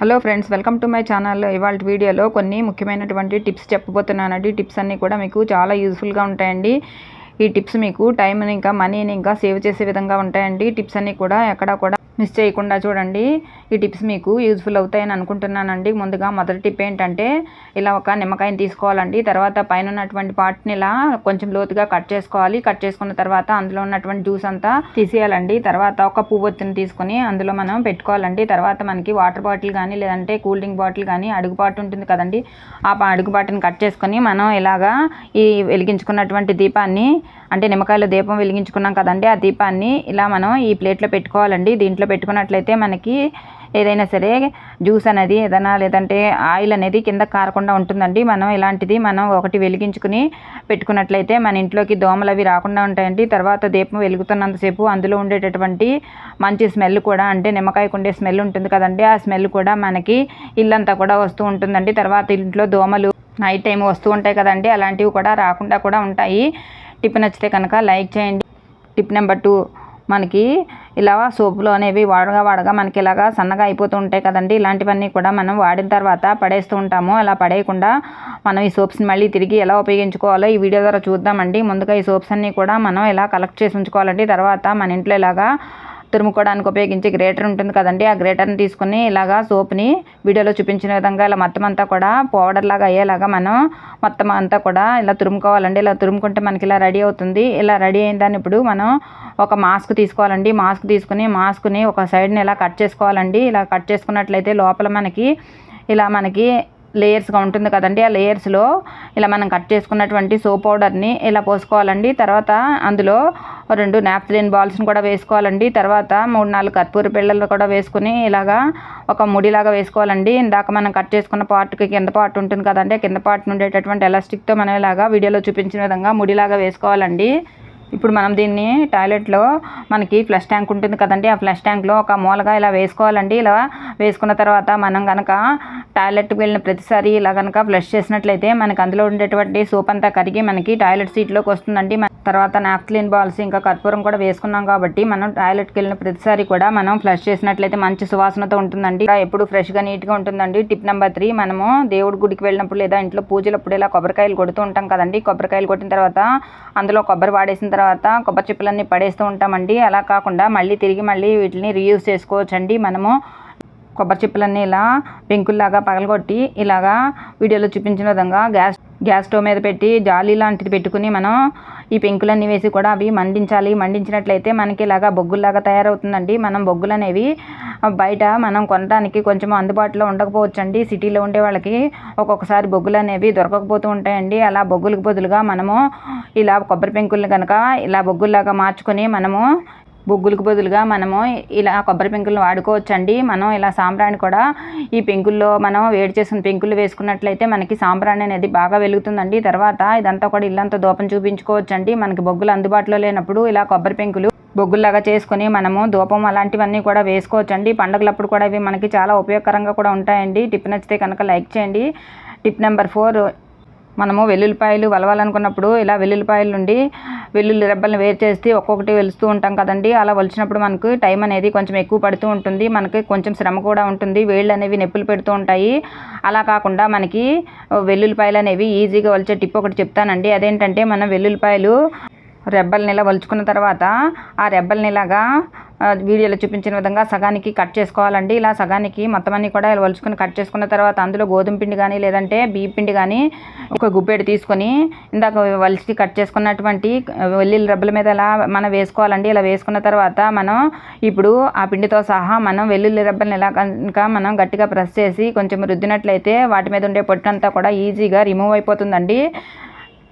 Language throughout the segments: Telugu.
Hello friends welcome to my channel. ఇవాళ వీడియోలో కొన్ని ముఖ్యమైనటువంటి టిప్స్ చెప్పబోతున్నానండి. టిప్స్ అన్నీ కూడా మీకు చాలా యూజ్ఫుల్గా ఉంటాయండి. ఈ టిప్స్ మీకు టైంని ఇంకా మనీని ఇంకా సేవ్ చేసే విధంగా ఉంటాయండి. టిప్స్ అన్నీ కూడా ఎక్కడా కూడా మిస్ చేయకుండా చూడండి. ఈ టిప్స్ మీకు యూజ్ఫుల్ అవుతాయని అనుకుంటున్నానండి. ముందుగా మొదటి టిప్ ఏంటంటే ఇలా ఒక నిమ్మకాయని తీసుకోవాలండి. తర్వాత పైన ఉన్నటువంటి పార్ట్ని ఇలా కొంచెం లోతుగా కట్ చేసుకోవాలి. కట్ చేసుకున్న తర్వాత అందులో ఉన్నటువంటి జ్యూస్ అంతా తీసేయాలండి. తర్వాత ఒక పువ్వొత్తిని తీసుకొని అందులో మనం పెట్టుకోవాలండి. తర్వాత మనకి వాటర్ బాటిల్ కానీ లేదంటే కూల్ డ్రింక్ బాటిల్ కానీ అడుగుపాటు ఉంటుంది కదండి. ఆ అడుగుపాటుని కట్ చేసుకొని మనం ఇలాగా ఈ వెలిగించుకున్నటువంటి దీపాన్ని అంటే నిమ్మకాయల దీపం వెలిగించుకున్నాం కదండి ఆ దీపాన్ని ఇలా మనం ఈ ప్లేట్లో పెట్టుకోవాలండి. దీంట్లో పెట్టుకున్నట్లయితే మనకి ఏదైనా సరే జ్యూస్ అనేది ఏదైనా లేదంటే ఆయిల్ అనేది కింద కారకుండా ఉంటుందండి. మనం ఇలాంటిది మనం ఒకటి వెలిగించుకుని పెట్టుకున్నట్లయితే మన ఇంట్లోకి దోమలు అవి రాకుండా ఉంటాయండి. తర్వాత దీపం వెలుగుతున్నంతసేపు అందులో ఉండేటటువంటి మంచి స్మెల్ కూడా అంటే నిమ్మకాయకు ఉండే స్మెల్ ఉంటుంది కదండి ఆ స్మెల్ కూడా మనకి ఇల్లంతా కూడా వస్తూ ఉంటుందండి. తర్వాత ఇంట్లో దోమలు నైట్ టైం వస్తూ ఉంటాయి కదండి అలాంటివి కూడా రాకుండా కూడా ఉంటాయి. టిప్ నచ్చితే కనుక లైక్ చేయండి. టిప్ నెంబర్ టూ మనకి ఇలా సోపులు అనేవి వాడగా వాడగా మనకి ఇలాగా సన్నగా అయిపోతూ ఉంటాయి కదండి. ఇలాంటివన్నీ కూడా మనం వాడిన తర్వాత పడేస్తూ ఉంటాము. అలా పడేయకుండా మనం ఈ సోప్స్ని మళ్ళీ తిరిగి ఎలా ఉపయోగించుకోవాలో ఈ వీడియో ద్వారా చూద్దామండి. ముందుగా ఈ సోప్స్ అన్నీ కూడా మనం ఇలా కలెక్ట్ చేసి ఉంచుకోవాలండి. తర్వాత మన ఇంట్లో ఇలాగా తురుముకోవడానికి ఉపయోగించే గ్రేటర్ ఉంటుంది కదండి. ఆ గ్రేటర్ని తీసుకుని ఇలాగా సోప్ని వీడియోలో చూపించిన విధంగా ఇలా మొత్తం అంతా కూడా పౌడర్ లాగా అయ్యేలాగా మనం మొత్తం అంతా కూడా ఇలా తురుముకోవాలండి. ఇలా తురుముకుంటే మనకి ఇలా రెడీ అవుతుంది. ఇలా రెడీ అయిన దాన్ని ఇప్పుడు మనం ఒక మాస్క్ తీసుకోవాలండి. మాస్క్ తీసుకుని మాస్క్ని ఒక సైడ్ని ఇలా కట్ చేసుకోవాలండి. ఇలా కట్ చేసుకున్నట్లయితే లోపల మనకి ఇలా మనకి లేయర్స్గా ఉంటుంది కదండి. ఆ లేయర్స్లో ఇలా మనం కట్ చేసుకున్నటువంటి సోప్ పౌడర్ని ఇలా పోసుకోవాలండి. తర్వాత అందులో రెండు నాప్థలిన్ బాల్స్ని కూడా వేసుకోవాలండి. తర్వాత మూడు నాలుగు కర్పూర పిల్లలు కూడా వేసుకుని ఇలాగా ఒక ముడిలాగా వేసుకోవాలండి. ఇందాక మనం కట్ చేసుకున్న పార్ట్కి కింద పార్ట్ ఉంటుంది కదండి. కింద పార్ట్ ఉండేటటువంటి ఎలాస్టిక్తో మనం ఇలాగా వీడియోలో చూపించిన విధంగా ముడిలాగా వేసుకోవాలండి. ఇప్పుడు మనం దీన్ని టాయిలెట్లో మనకి ఫ్లష్ ట్యాంక్ ఉంటుంది కదండి ఆ ఫ్లష్ ట్యాంక్లో ఒక మూలగా ఇలా వేసుకోవాలండి. ఇలా వేసుకున్న తర్వాత మనం కనుక టాయిలెట్కి వెళ్ళిన ప్రతిసారి ఇలా కనుక ఫ్లష్ చేసినట్లయితే మనకి అందులో ఉండేటువంటి సోప్ అంతా కరిగి మనకి టాయిలెట్ సీట్లోకి వస్తుందండి. తర్వాత నాప్థలిన్ బాల్స్ ఇంకా కర్పూరం కూడా వేసుకున్నాం కాబట్టి మనం టాయిలెట్కి వెళ్ళిన ప్రతిసారి కూడా మనం ఫ్లష్ చేసినట్లయితే మంచి సువాసనతో ఉంటుందండి. ఎప్పుడు ఫ్రెష్గా నీట్గా ఉంటుందండి. టిప్ నెంబర్ త్రీ మనము దేవుడి గుడికి వెళ్ళినప్పుడు లేదా ఇంట్లో పూజలప్పుడు ఇలా కొబ్బరికాయలు కొడుతూ ఉంటాం కదండి. కొబ్బరికాయలు కొట్టిన తర్వాత అందులో కొబ్బరి వాడేసిన తర్వాత కొబ్బరి చిప్పలన్నీ పడేస్తూ ఉంటామండి. అలా కాకుండా మళ్ళీ తిరిగి మళ్ళీ వీటిని రీయూజ్ చేసుకోవచ్చండి. మనము కొబ్బరి చిప్పలన్నీ ఇలా పెంకుల్లాగా పగలగొట్టి ఇలాగా వీడియోలో చూపించిన విధంగా గ్యాస్ గ్యాస్ స్టవ్ మీద పెట్టి జాలీ లాంటిది పెట్టుకుని మనం ఈ పెంకులన్నీ వేసి కూడా అవి మండించాలి. మండించినట్లయితే మనకి ఇలాగా బొగ్గుల్లాగా తయారవుతుందండి. మనం బొగ్గులు అనేవి బయట మనం కొనడానికి కొంచెం అందుబాటులో ఉండకపోవచ్చండి. సిటీలో ఉండే వాళ్ళకి ఒక్కొక్కసారి బొగ్గులు అనేవి దొరకకపోతూ ఉంటాయండి. అలా బొగ్గులకు బదులుగా మనము ఇలా కొబ్బరి పెంకుల్ని కనుక ఇలా బొగ్గుల్లాగా మార్చుకొని మనము బొగ్గులకు బదులుగా మనము ఇలా కొబ్బరి పెంకులను వాడుకోవచ్చండి. మనం ఇలా సాంబ్రాణి కూడా ఈ పెంకుల్లో మనం వేడి చేసిన పెంకులు వేసుకున్నట్లయితే మనకి సాంబ్రాణి అనేది బాగా వెలుగుతుందండి. తర్వాత ఇదంతా కూడా ఇల్లంతా దూపం చూపించుకోవచ్చండి. మనకి బొగ్గులు అందుబాటులో లేనప్పుడు ఇలా కొబ్బరి పెంకులు బొగ్గుల్లాగా చేసుకొని మనము ధూపం అలాంటివన్నీ కూడా వేసుకోవచ్చండి. పండుగలప్పుడు కూడా ఇవి మనకి చాలా ఉపయోగకరంగా కూడా ఉంటాయండి. టిప్ నచ్చితే కనుక లైక్ చేయండి. టిప్ నెంబర్ ఫోర్ మనము వెల్లుల్లిపాయలు వలవాలనుకున్నప్పుడు ఇలా వెల్లుల్లిపాయల నుండి వెల్లుల్లి రెబ్బలను వేరు చేసి ఒక్కొక్కటి వెలుస్తూ ఉంటాం కదండి. అలా వలిచినప్పుడు మనకు టైం అనేది కొంచెం ఎక్కువ పడుతూ ఉంటుంది. మనకి కొంచెం శ్రమ కూడా ఉంటుంది. వేళ్ళు అనేవి నొప్పులు పెడుతూ ఉంటాయి. అలా కాకుండా మనకి వెల్లుల్లిపాయలు అనేవి ఈజీగా వలిచే టిప్ ఒకటి చెప్తానండి. అదేంటంటే మనం వెల్లుల్లిపాయలు రెబ్బల్ని ఇలా వలుచుకున్న తర్వాత ఆ రెబ్బల్ని ఇలాగా వీడియోలో చూపించిన విధంగా సగానికి కట్ చేసుకోవాలండి. ఇలా సగానికి మొత్తం అన్ని కూడా ఇలా వలుచుకుని కట్ చేసుకున్న తర్వాత అందులో గోధుమ పిండి కానీ లేదంటే బియ్య పిండి కానీ ఒక గుప్పెడు తీసుకొని ఇందాక వలిచి కట్ చేసుకున్నటువంటి వెల్లుల్లి రెబ్బల మీద ఇలా మనం వేసుకోవాలండి. ఇలా వేసుకున్న తర్వాత మనం ఇప్పుడు ఆ పిండితో సహా మనం వెల్లుల్లి రెబ్బల్ని ఇలా కనుక మనం గట్టిగా ప్రెస్ చేసి కొంచెం రుద్దినట్లయితే వాటి మీద ఉండే పొట్టంతా కూడా ఈజీగా రిమూవ్ అయిపోతుందండి.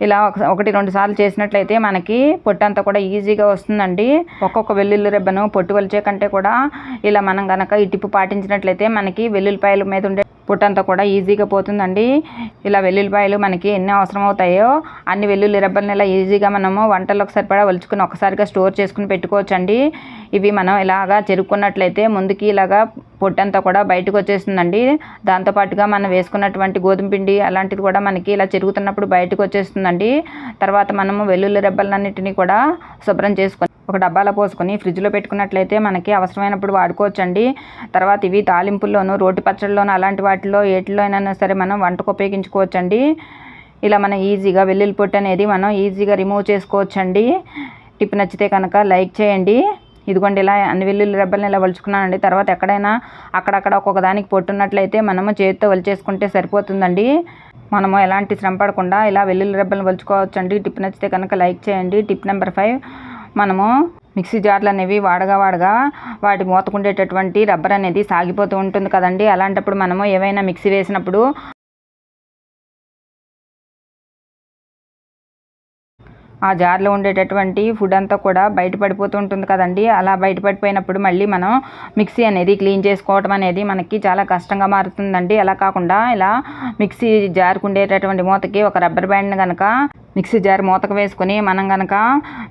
ఇలా ఒకటి రెండు సార్లు చేసినట్లయితే మనకి పొట్టు అంతా కూడా ఈజీగా వస్తుందండి. ఒక్కొక్క వెల్లుల్లి రెబ్బను పొట్టు వలిచే కంటే కూడా ఇలా మనం కనుక ఈ టిప్పు పాటించినట్లయితే మనకి వెల్లుల్లిపాయల మీద ఉండే పొట్టంతా కూడా ఈజీగా పోతుందండి. ఇలా వెల్లుల్లిపాయలు మనకి ఎన్ని అవసరం అవుతాయో అన్ని వెల్లుల్లి రెబ్బల్ని ఇలా ఈజీగా మనము వంటల్లోకి సరిపడా వలుచుకుని ఒకసారిగా స్టోర్ చేసుకుని పెట్టుకోవచ్చండి. ఇవి మనం ఇలాగా చెరుక్కున్నట్లయితే ముందుకి ఇలాగా పొట్టంతా కూడా బయటకు వచ్చేస్తుందండి. దాంతోపాటుగా మనం వేసుకున్నటువంటి గోధుమ పిండి అలాంటిది కూడా మనకి ఇలా చెరుగుతున్నప్పుడు బయటకు వచ్చేస్తుందండి. తర్వాత మనము వెల్లుల్లి రెబ్బలన్నిటిని కూడా శుభ్రం చేసుకుని ఒక డబ్బాలో పోసుకొని ఫ్రిడ్జ్లో పెట్టుకున్నట్లయితే మనకి అవసరమైనప్పుడు వాడుకోవచ్చండి. తర్వాత ఇవి తాలింపుల్లోనూ రోటి పచ్చళ్ళలోనూ అలాంటి వాటిలో ఏటిలో అయినా సరే మనం వంటకు ఉపయోగించుకోవచ్చండి. ఇలా మనం ఈజీగా వెల్లుల్లి పొట్టు అనేది మనం ఈజీగా రిమూవ్ చేసుకోవచ్చండి. టిప్ నచ్చితే కనుక లైక్ చేయండి. ఇదిగోండి ఇలా అన్ని వెల్లుల్లి రెబ్బల్ని ఇలా వలుచుకున్నానండి. తర్వాత ఎక్కడైనా అక్కడక్కడ ఒక్కొక్క దానికి పొట్టున్నట్లయితే మనము చేతితో వలిచేసుకుంటే సరిపోతుందండి. మనము ఎలాంటి శ్రమ పడకుండా ఇలా వెల్లుల్లి రెబ్బలను వలుచుకోవచ్చండి. టిప్ నచ్చితే కనుక లైక్ చేయండి. టిప్ నెంబర్ ఫైవ్ మనము మిక్సీ జార్లు అనేవి వాడగా వాడగా వాటి మూతకుండేటటువంటి రబ్బర్ అనేది సాగిపోతూ ఉంటుంది కదండి. అలాంటప్పుడు మనము ఏవైనా మిక్సీ వేసినప్పుడు ఆ జార్లో ఉండేటటువంటి ఫుడ్ అంతా కూడా బయటపడిపోతూ ఉంటుంది కదండి. అలా బయటపడిపోయినప్పుడు మళ్ళీ మనం మిక్సీ అనేది క్లీన్ చేసుకోవటం అనేది మనకి చాలా కష్టంగా మారుతుందండి. అలా కాకుండా ఇలా మిక్సీ జార్కు ఉండేటటువంటి మూతకి ఒక రబ్బర్ బ్యాండ్ కనుక మిక్సీ జార్ మూతకు వేసుకొని మనం కనుక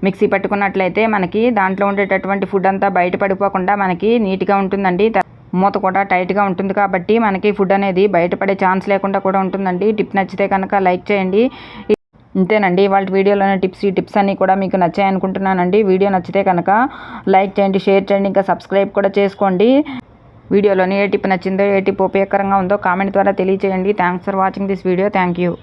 మిక్సీ పట్టుకున్నట్లయితే మనకి దాంట్లో ఉండేటటువంటి ఫుడ్ అంతా బయటపడిపోకుండా మనకి నీట్గా ఉంటుందండి. మూత కూడా టైట్గా ఉంటుంది కాబట్టి మనకి ఫుడ్ అనేది బయటపడే ఛాన్స్ లేకుండా కూడా ఉంటుందండి. టిప్ నచ్చితే కనుక లైక్ చేయండి. ఇంతేనండి. వాళ్ళ వీడియోలోని టిప్స్ ఈ టిప్స్ అన్నీ కూడా మీకు నచ్చాయి అనుకుంటున్నానండి. వీడియో నచ్చితే కనుక లైక్ చేయండి షేర్ చేయండి ఇంకా సబ్స్క్రైబ్ కూడా చేసుకోండి. వీడియోలోని ఏ టిప్ నచ్చిందో ఏ టిప్ ఉపయోగకరంగా ఉందో కామెంట్ ద్వారా తెలియచేయండి. Thanks for watching this video thank you